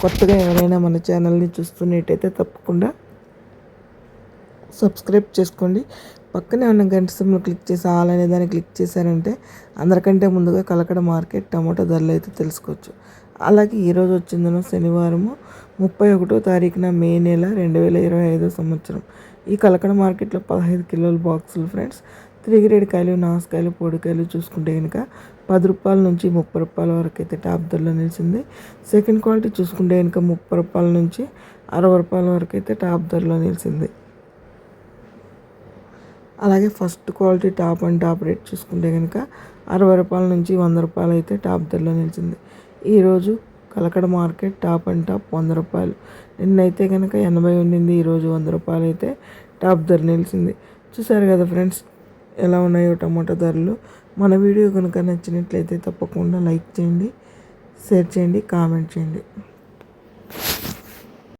కొత్తగా ఎవరైనా మన ఛానల్ని చూస్తున్నట్టయితే తప్పకుండా సబ్స్క్రైబ్ చేసుకోండి. పక్కనే ఉన్న గంట సింబల్ క్లిక్ చేసి ఆల్ అనే దాన్ని క్లిక్ చేశారంటే అందరికంటే ముందుగా కలకడ మార్కెట్ టమాటో ధరలు అయితే తెలుసుకోవచ్చు. అలాగే ఈరోజు వచ్చిందను శనివారము ముప్పై ఒకటో తారీఖున మే నెల రెండు వేల ఇరవై ఐదో సంవత్సరం. ఈ కలకడ మార్కెట్లో పదహైదు కిలోల బాక్సులు ఫ్రెండ్స్ త్రీ గ్రేడ్ కాయలు నాసుకాయలు పొడికాయలు చూసుకుంటే కనుక పది రూపాయల నుంచి ముప్పై రూపాయల వరకు అయితే టాప్ ధరలో నిలిచింది. సెకండ్ క్వాలిటీ చూసుకుంటే కనుక ముప్పై రూపాయల నుంచి అరవై రూపాయల వరకు అయితే టాప్ ధరలో నిలిచింది. అలాగే first quality top and top rate చూసుకుంటే కనుక అరవై రూపాయల నుంచి వంద రూపాయలు అయితే టాప్ ధరలో నిలిచింది. ఈరోజు Kalakada market top and top వంద రూపాయలు. నిన్నైతే కనుక ఎనభై ఉండింది ఈరోజు వంద రూపాయలు అయితే టాప్ ధర నిలిచింది. చూసారు కదా ఫ్రెండ్స్ ఎలా ఉన్నాయో టమాటో ధరలు. మన వీడియో కనుక నచ్చినట్లయితే తప్పకుండా లైక్ చేయండి షేర్ చేయండి కామెంట్ చేయండి.